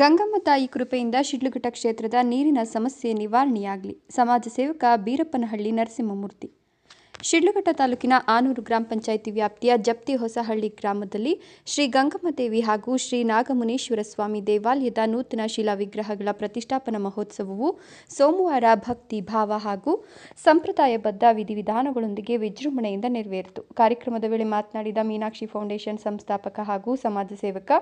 ಗಂಗಮ್ಮ ತಾಯಿ ಕೃಪೆಯಿಂದ ಶಿಡ್ಲಘಟ್ಟ ಕ್ಷೇತ್ರದ ನೀರಿನ ಸಮಸ್ಯೆ ನಿವಾರಣೆಯಾಗಲಿ. ಸಮಾಜ ಸೇವಕ ಬೀರಪ್ಪನಹಳ್ಳಿ ನರಸಿಂಹಮೂರ್ತಿ. ಶಿಡ್ಲಘಟ್ಟ ತಾಲೂಕಿನ ಆನೂರು ಗ್ರಾಮ ಪಂಚಾಯಿತಿ ವ್ಯಾಪ್ತಿಯ ಜಪ್ತಿ ಹೊಸಹಳ್ಳಿ ಗ್ರಾಮದಲ್ಲಿ ಶ್ರೀ ಗಂಗಮ್ಮ ದೇವಿ ಹಾಗೂ ಶ್ರೀ ನಾಗಮುನೇಶ್ವರ ಸ್ವಾಮಿ ದೇವಾಲಯದ ನೂತನ ಶಿಲಾ ವಿಗ್ರಹಗಳ ಪ್ರತಿಷ್ಠಾಪನಾ ಮಹೋತ್ಸವವು ಸೋಮವಾರ ಭಕ್ತಿ, ಭಾವ ಹಾಗೂ ಸಂಪ್ರದಾಯಬದ್ಧ ವಿಧಿವಿಧಾನಗಳೊಂದಿಗೆ ವಿಜೃಂಭಣೆಯಿಂದ ನೆರವೇರಿತು. ಕಾರ್ಯಕ್ರಮದ ವೇಳೆ ಮಾತನಾಡಿದ ಮೀನಾಕ್ಷಿ ಫೌಂಡೇಶನ್ ಸಂಸ್ಥಾಪಕ ಹಾಗೂ ಸಮಾಜ ಸೇವಕ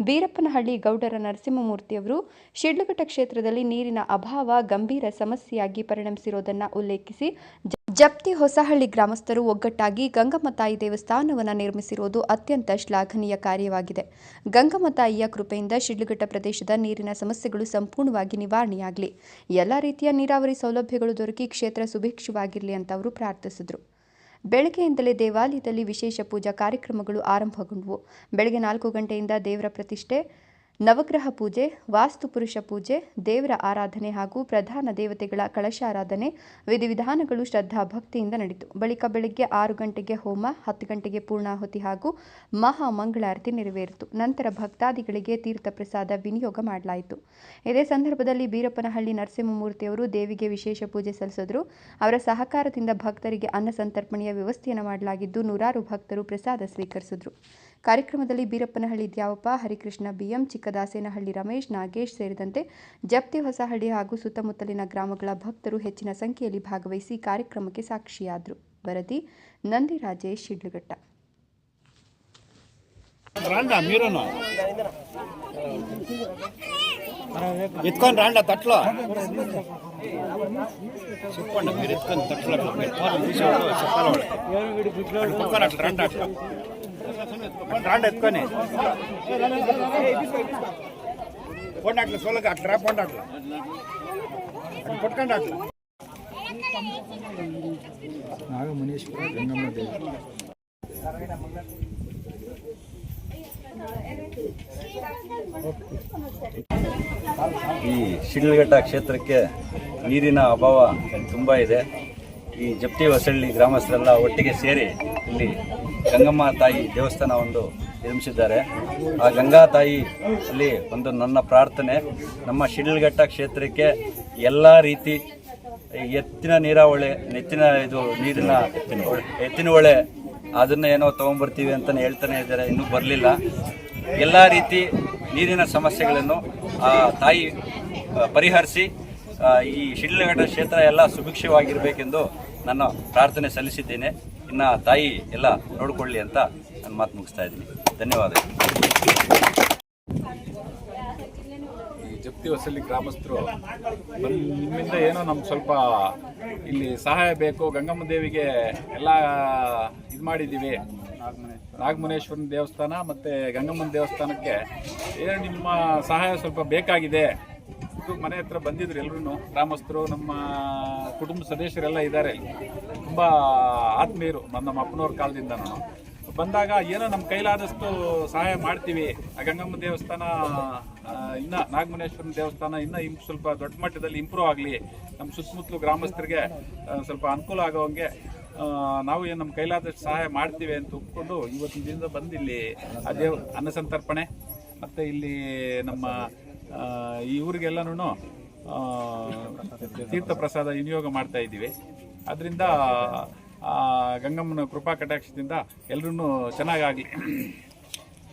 ಬೀರಪ್ಪನಹಳ್ಳಿ ಗೌಡರ ನರಸಿಂಹಮೂರ್ತಿಯವರು ಶಿಡ್ಲಘಟ್ಟ ಕ್ಷೇತ್ರದಲ್ಲಿ ನೀರಿನ ಅಭಾವ ಗಂಭೀರ ಸಮಸ್ಯೆಯಾಗಿ ಪರಿಣಮಿಸಿರುವುದನ್ನು ಉಲ್ಲೇಖಿಸಿ ಜಪ್ತಿ ಹೊಸಹಳ್ಳಿ ಗ್ರಾಮಸ್ಥರು ಒಗ್ಗಟ್ಟಾಗಿ ಗಂಗಮತಾಯಿ ದೇವಸ್ಥಾನವನ್ನು ನಿರ್ಮಿಸಿರುವುದು ಅತ್ಯಂತ ಶ್ಲಾಘನೀಯ ಕಾರ್ಯವಾಗಿದೆ. ಗಂಗಮತಾಯಿಯ ಕೃಪೆಯಿಂದ ಶಿಡ್ಲಘಟ್ಟ ಪ್ರದೇಶದ ನೀರಿನ ಸಮಸ್ಯೆಗಳು ಸಂಪೂರ್ಣವಾಗಿ ನಿವಾರಣೆಯಾಗಲಿ. ಎಲ್ಲ ರೀತಿಯ ನೀರಾವರಿ ಸೌಲಭ್ಯಗಳು ದೊರಕಿ ಕ್ಷೇತ್ರ ಸುಭಿಕ್ಷವಾಗಿರಲಿ ಅಂತ ಅವರು ಪ್ರಾರ್ಥಿಸಿದರು. ಬೆಳಗ್ಗೆಯಿಂದಲೇ ದೇವಾಲಯದಲ್ಲಿ ವಿಶೇಷ ಪೂಜಾ ಕಾರ್ಯಕ್ರಮಗಳು ಆರಂಭಗೊಂಡವು. ಬೆಳಗ್ಗೆ ನಾಲ್ಕು ಗಂಟೆಯಿಂದ ದೇವರ ಪ್ರತಿಷ್ಠೆ ನವಗ್ರಹ ಪೂಜೆ ವಾಸ್ತುಪುರುಷ ಪೂಜೆ, ದೇವರ ಆರಾಧನೆ ಹಾಗೂ ಪ್ರಧಾನ ದೇವತೆಗಳ ಕಳಶಾರಾಧನೆ ವಿಧಿವಿಧಾನಗಳು ಶ್ರದ್ಧಾ ಭಕ್ತಿಯಿಂದ ನಡೆಯಿತು. ಬಳಿಕ ಬೆಳಗ್ಗೆ ಆರು ಗಂಟೆಗೆ ಹೋಮ, ಹತ್ತು ಗಂಟೆಗೆ ಪೂರ್ಣಾಹುತಿ ಹಾಗೂ ಮಹಾ ಮಂಗಳಾರತಿ ನೆರವೇರಿತು. ನಂತರ ಭಕ್ತಾದಿಗಳಿಗೆ ತೀರ್ಥ ಪ್ರಸಾದ ವಿನಿಯೋಗ ಮಾಡಲಾಯಿತು. ಇದೇ ಸಂದರ್ಭದಲ್ಲಿ ಬೀರಪ್ಪನಹಳ್ಳಿ ನರಸಿಂಹಮೂರ್ತಿಯವರು ದೇವಿಗೆ ವಿಶೇಷ ಪೂಜೆ ಸಲ್ಲಿಸಿದರು. ಅವರ ಸಹಕಾರದಿಂದ ಭಕ್ತರಿಗೆ ಅನ್ನ ಸಂತರ್ಪಣೆಯ ವ್ಯವಸ್ಥೆಯನ್ನು ಮಾಡಲಾಗಿದ್ದು ನೂರಾರು ಭಕ್ತರು ಪ್ರಸಾದ ಸ್ವೀಕರಿಸಿದರು. ಕಾರ್ಯಕ್ರಮದಲ್ಲಿ ಬೀರಪ್ಪನಹಳ್ಳಿ ದ್ಯಾವಪ್ಪ, ಹರಿಕೃಷ್ಣ ಬಿಎಂ, ಚಿಕ್ಕದಾಸೇನಹಳ್ಳಿ ರಮೇಶ್, ನಾಗೇಶ್ ಸೇರಿದಂತೆ ಜಪ್ತಿ ಹೊಸಹಳ್ಳಿ ಹಾಗೂ ಸುತ್ತಮುತ್ತಲಿನ ಗ್ರಾಮಗಳ ಭಕ್ತರು ಹೆಚ್ಚಿನ ಸಂಖ್ಯೆಯಲ್ಲಿ ಭಾಗವಹಿಸಿ ಕಾರ್ಯಕ್ರಮಕ್ಕೆ ಸಾಕ್ಷಿಯಾದರು. ವರದಿ ನಂದಿ ರಾಜೇಶ್, ಶಿಡ್ಲಘಟ್ಟ. ఎత్తుకొని రాండి ఆ తట్లో. చెప్పండి మీరు ఎత్తుకొని తట్లో అట్లా పెట్టుకోవాలి తీసేవాడు చెప్పాలి వాళ్ళు పక్కన అట్లా రండి అట్లా. రాండి ఎత్తుకొని. పోండి అట్లా సోలకి అట్లా రా అట్లా. అట్లా పట్టుకోండి అట్లా. నాగమణేశ్వర గంగమ్మ దేవి. ఓకే. ಈ ಶಿಡ್ಲಘಟ್ಟ ಕ್ಷೇತ್ರಕ್ಕೆ ನೀರಿನ ಅಭಾವ ತುಂಬ ಇದೆ. ಈ ಜಪ್ತಿ ಹೊಸಳ್ಳಿ ಗ್ರಾಮಸ್ಥರೆಲ್ಲ ಒಟ್ಟಿಗೆ ಸೇರಿ ಇಲ್ಲಿ ಗಂಗಮ್ಮ ತಾಯಿ ದೇವಸ್ಥಾನ ಒಂದು ನಿರ್ಮಿಸಿದ್ದಾರೆ. ಆ ಗಂಗಾ ತಾಯಿ ಅಲ್ಲಿ ಒಂದು ನನ್ನ ಪ್ರಾರ್ಥನೆ. ನಮ್ಮ ಶಿಡ್ಲಘಟ್ಟ ಕ್ಷೇತ್ರಕ್ಕೆ ಎಲ್ಲ ರೀತಿ ಎತ್ತಿನ ನೀರಾವಳಿ, ನೆತ್ತಿನ ಇದು ನೀರಿನ ಎತ್ತಿನ ಹೊಳೆ ಅದನ್ನು ಏನೋ ತೊಗೊಂಬರ್ತೀವಿ ಅಂತಲೇ ಹೇಳ್ತಾನೆ ಇದ್ದಾರೆ. ಇನ್ನೂ ಬರಲಿಲ್ಲ. ಎಲ್ಲ ರೀತಿ ನೀರಿನ ಸಮಸ್ಯೆಗಳನ್ನು, ಆ, ತಾಯಿ ಪರಿಹರಿಸಿ ಈ ಶಿಡ್ಲಘಟ್ಟ ಕ್ಷೇತ್ರ ಎಲ್ಲ ಸುಭಿಕ್ಷವಾಗಿರಬೇಕೆಂದು ನನ್ನ ಪ್ರಾರ್ಥನೆ ಸಲ್ಲಿಸಿದ್ದೇನೆ. ಇನ್ನು ತಾಯಿ ಎಲ್ಲ ನೋಡಿಕೊಳ್ಳಿ ಅಂತ ನಾನು ಮಾತು ಮುಗಿಸ್ತಾ ಇದ್ದೀನಿ. ಧನ್ಯವಾದಗಳು. ಈ ಜಪ್ತಿ ವಸಲಿ ಗ್ರಾಮಸ್ಥರು ನಿಮ್ಮಿಂದ ಏನೋ ನಮ್ಗೆ ಸ್ವಲ್ಪ ಇಲ್ಲಿ ಸಹಾಯ ಬೇಕು, ಗಂಗಮ್ಮ ದೇವಿಗೆ ಎಲ್ಲ ಇದು ಮಾಡಿದ್ದೀವಿ. ನಾಗಮುನೇಶ್ವರನ ದೇವಸ್ಥಾನ ಮತ್ತು ಗಂಗಮ್ಮನ ದೇವಸ್ಥಾನಕ್ಕೆ ಏನು ನಿಮ್ಮ ಸಹಾಯ ಸ್ವಲ್ಪ ಬೇಕಾಗಿದೆ? ಇದು ಮನೆ ಹತ್ರ ಬಂದಿದ್ರು ಎಲ್ಲರೂ ಗ್ರಾಮಸ್ಥರು, ನಮ್ಮ ಕುಟುಂಬ ಸದಸ್ಯರೆಲ್ಲ ಇದ್ದಾರೆ ತುಂಬ ಆತ್ಮೀಯರು, ನಮ್ಮ ಅಪ್ಪನವ್ರ ಕಾಲದಿಂದ ನಾನು ಬಂದಾಗ ಏನೋ ನಮ್ಮ ಕೈಲಾದಷ್ಟು ಸಹಾಯ ಮಾಡ್ತೀವಿ. ಆ ಗಂಗಮ್ಮ ದೇವಸ್ಥಾನ ಇನ್ನ ನಾಗಮುನೇಶ್ವರನ ದೇವಸ್ಥಾನ ಇನ್ನ ಇನ್ ಸ್ವಲ್ಪ ದೊಡ್ಡ ಮಟ್ಟದಲ್ಲಿ ಇಂಪ್ರೂವ್ ಆಗಲಿ. ನಮ್ಮ ಸುತ್ತಮುತ್ತಲು ಗ್ರಾಮಸ್ಥರಿಗೆ ಸ್ವಲ್ಪ ಅನುಕೂಲ ಆಗೋವಂಗೆ ಆ, ನಾವು ಏನು ನಮ್ಮ ಕೈಲಾದಷ್ಟು ಸಹಾಯ ಮಾಡ್ತೀವಿ ಅಂತ ಒಪ್ಕೊಂಡು ಇವತ್ತಿನ ದಿನದಿಂದ ಬಂದು ಇಲ್ಲಿ ಆ ದೇವ್ ಅನ್ನ ಸಂತರ್ಪಣೆ ಮತ್ತು ಇಲ್ಲಿ ನಮ್ಮ ಈ ಊರಿಗೆಲ್ಲನೂ ತೀರ್ಥ ಪ್ರಸಾದ ವಿನಿಯೋಗ ಮಾಡ್ತಾ ಇದ್ದೀವಿ. ಅದರಿಂದ ಗಂಗಮ್ಮನ ಕೃಪಾ ಕಟಾಕ್ಷದಿಂದ ಎಲ್ಲರೂ ಚೆನ್ನಾಗಾಗಲಿ.